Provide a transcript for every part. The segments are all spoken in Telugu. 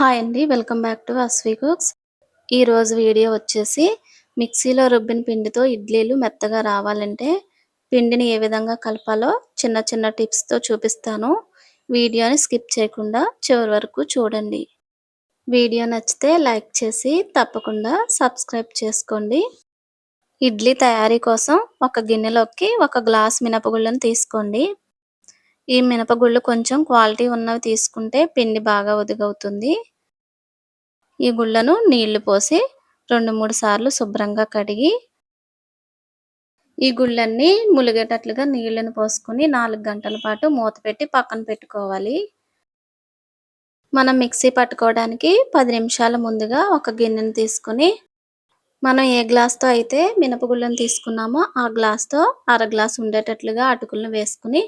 హాయ్ అండి welcome back to Asvi cooks. ఈరోజు వీడియో వచ్చేసి మిక్సీలో రుబ్బిన పిండితో ఇడ్లీలు మెత్తగా రావాలంటే పిండిని ఏ విధంగా కలపాలో చిన్న చిన్న టిప్స్తో చూపిస్తాను. వీడియోని స్కిప్ చేయకుండా చివరి వరకు చూడండి. వీడియో నచ్చితే లైక్ చేసి తప్పకుండా సబ్స్క్రైబ్ చేసుకోండి. ఇడ్లీ తయారీ కోసం ఒక గిన్నెలోకి ఒక గ్లాస్ మినపగుళ్ళను తీసుకోండి. ఈ మినపగుళ్ళు కొంచెం క్వాలిటీ ఉన్నవి తీసుకుంటే పిండి బాగా ఉదిగవుతుంది ఈ గుళ్ళను నీళ్ళు పోసి రెండు మూడు సార్లు శుభ్రంగా కడిగి ఈ గుళ్ళన్నీ ములిగేటట్లుగా నీళ్ళను పోసుకొని నాలుగు గంటల పాటు మూత పెట్టి పక్కన పెట్టుకోవాలి. మనం మిక్సీ పట్టుకోవడానికి పది నిమిషాల ముందుగా ఒక గిన్నెను తీసుకుని మనం ఏ గ్లాస్తో అయితే మినపగుళ్ళను తీసుకున్నామో ఆ గ్లాస్తో అర గ్లాస్ ఉండేటట్లుగా అటుకులను వేసుకుని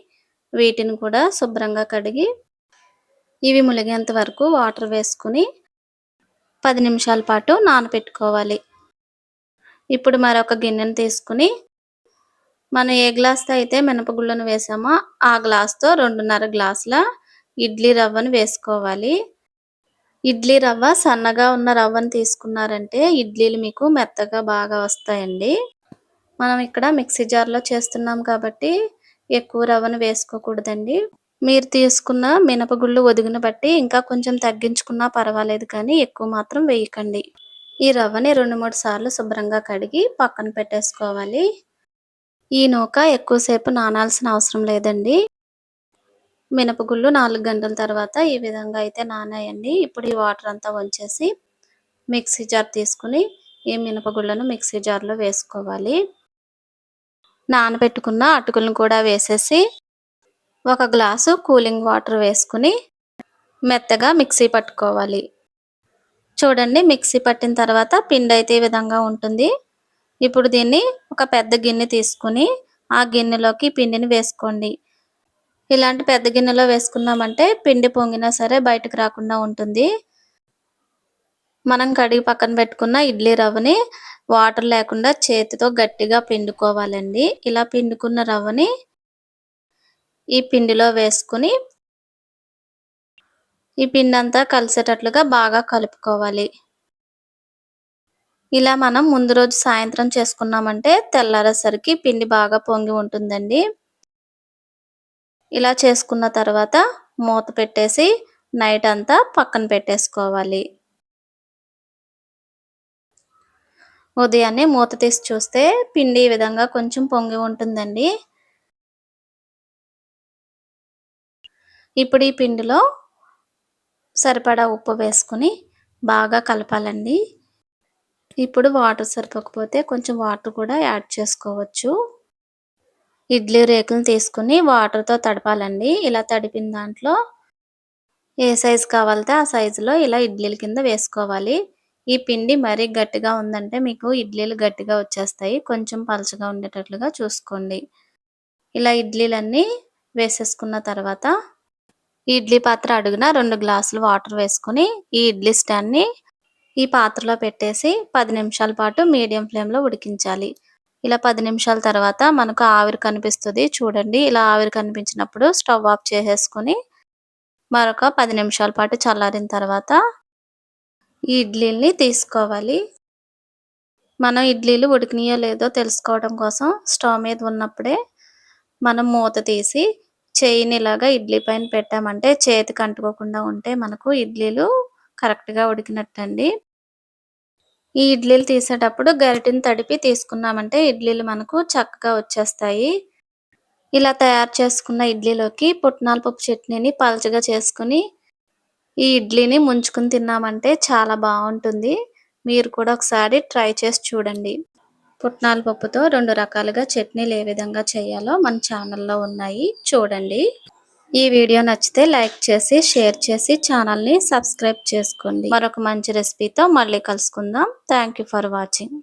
వీటిని కూడా శుభ్రంగా కడిగి ఇవి ములిగేంత వరకు వాటర్ వేసుకుని పది నిమిషాల పాటు నానబెట్టుకోవాలి ఇప్పుడు మరొక గిన్నెను తీసుకుని మనం ఏ గ్లాస్తో అయితే మినపగుళ్ళను వేసామో ఆ గ్లాస్తో రెండున్నర గ్లాసుల ఇడ్లీ రవ్వను వేసుకోవాలి. ఇడ్లీ రవ్వ సన్నగా ఉన్న రవ్వను తీసుకున్నారంటే ఇడ్లీలు మీకు మెత్తగా బాగా వస్తాయండి. మనం ఇక్కడ మిక్సీ జార్లో చేస్తున్నాం కాబట్టి ఎక్కువ రవ్వను వేసుకోకూడదండి. మీరు తీసుకున్న మినపగుళ్ళు ఒదిగిన బట్టి ఇంకా కొంచెం తగ్గించుకున్నా పర్వాలేదు కానీ ఎక్కువ మాత్రం వేయకండి. ఈ రవ్వని రెండు మూడు సార్లు శుభ్రంగా కడిగి పక్కన పెట్టేసుకోవాలి. ఈ నూక ఎక్కువసేపు నానాల్సిన అవసరం లేదండి. మినపగుళ్ళు నాలుగు గంటల తర్వాత ఈ విధంగా అయితే నానాయండి. ఇప్పుడు ఈ వాటర్ అంతా వంచేసి మిక్సీ జార్ తీసుకుని ఈ మినపగుళ్ళను మిక్సీ జార్లో వేసుకోవాలి. నానబెట్టుకున్న అటుకులను కూడా వేసేసి ఒక గ్లాసు కూలింగ్ వాటర్ వేసుకుని మెత్తగా మిక్సీ పట్టుకోవాలి. చూడండి మిక్సీ పట్టిన తర్వాత పిండి అయితే ఈ విధంగా ఉంటుంది. ఇప్పుడు దీన్ని ఒక పెద్ద గిన్నె తీసుకుని ఆ గిన్నెలోకి పిండిని వేసుకోండి. ఇలాంటి పెద్ద గిన్నెలో వేసుకున్నామంటే పిండి పొంగినా సరే బయటకు రాకుండా ఉంటుంది. మనం కడిగి పక్కన పెట్టుకున్న ఇడ్లీ రవ్వని వాటర్ లేకుండా చేతితో గట్టిగా పిండుకోవాలండి. ఇలా పిండుకున్న రవ్వని ఈ పిండిలో వేసుకుని ఈ పిండి అంతా కలిసేటట్లుగా బాగా కలుపుకోవాలి. ఇలా మనం ముందు రోజు సాయంత్రం చేసుకున్నామంటే తెల్లారేసరికి పిండి బాగా పొంగి ఉంటుందండి. ఇలా చేసుకున్న తర్వాత మూత పెట్టేసి నైట్ అంతా పక్కన పెట్టేసుకోవాలి. ఉదయాన్నే మూత తీసి చూస్తే పిండి ఈ విధంగా కొంచెం పొంగి ఉంటుందండి. ఇప్పుడు ఈ పిండిలో సరిపడా ఉప్పు వేసుకుని బాగా కలపాలండి. ఇప్పుడు వాటర్ సరిపోకపోతే కొంచెం వాటర్ కూడా యాడ్ చేసుకోవచ్చు. ఇడ్లీ రేకులను తీసుకుని వాటర్తో తడపాలండి. ఇలా తడిపిన దాంట్లో ఏ సైజు కావాలితే ఆ సైజులో ఇలా ఇడ్లీల కింద వేసుకోవాలి. ఈ పిండి మరీ గట్టిగా ఉందంటే మీకు ఇడ్లీలు గట్టిగా వచ్చేస్తాయి. కొంచెం పలచగా ఉండేటట్లుగా చూసుకోండి. ఇలా ఇడ్లీలన్నీ వేసేసుకున్న తర్వాత ఈ ఇడ్లీ పాత్ర అడుగున రెండు గ్లాసులు వాటర్ వేసుకుని ఈ ఇడ్లీ స్టాండ్ని ఈ పాత్రలో పెట్టేసి పది నిమిషాల పాటు మీడియం ఫ్లేమ్లో ఉడికించాలి. ఇలా పది నిమిషాల తర్వాత మనకు ఆవిరి కనిపిస్తుంది చూడండి. ఇలా ఆవిరి కనిపించినప్పుడు స్టవ్ ఆఫ్ చేసేసుకుని మరొక పది నిమిషాల పాటు చల్లారిన తర్వాత ఈ ఇడ్లీని తీసుకోవాలి. మనం ఇడ్లీలు ఉడికినాయో లేదో తెలుసుకోవడం కోసం స్టవ్ మీద ఉన్నప్పుడే మనం మూత తీసి చేయిని ఇలాగా ఇడ్లీ పైన పెట్టామంటే చేతికి అంటుకోకుండా ఉంటే మనకు ఇడ్లీలు కరెక్ట్గా ఉడికినట్టండి. ఈ ఇడ్లీలు తీసేటప్పుడు గరిటిని తడిపి తీసుకున్నామంటే ఇడ్లీలు మనకు చక్కగా వచ్చేస్తాయి. ఇలా తయారు చేసుకున్న ఇడ్లీలోకి పుట్నాల పప్పు చట్నీని పలచగా చేసుకుని ఈ ఇడ్లీని ముంచుకుని తిన్నామంటే చాలా బాగుంటుంది. మీరు కూడా ఒకసారి ట్రై చేసి చూడండి. పుట్నాల పప్పుతో రెండు రకాలుగా చట్నీలు ఏ విధంగా చేయాలో మన ఛానల్లో ఉన్నాయి. చూడండి. ఈ వీడియో నచ్చితే లైక్ చేసి షేర్ చేసి ఛానల్ని సబ్స్క్రైబ్ చేసుకోండి. మరొక మంచి రెసిపీతో మళ్ళీ కలుసుకుందాం. Thank for watching.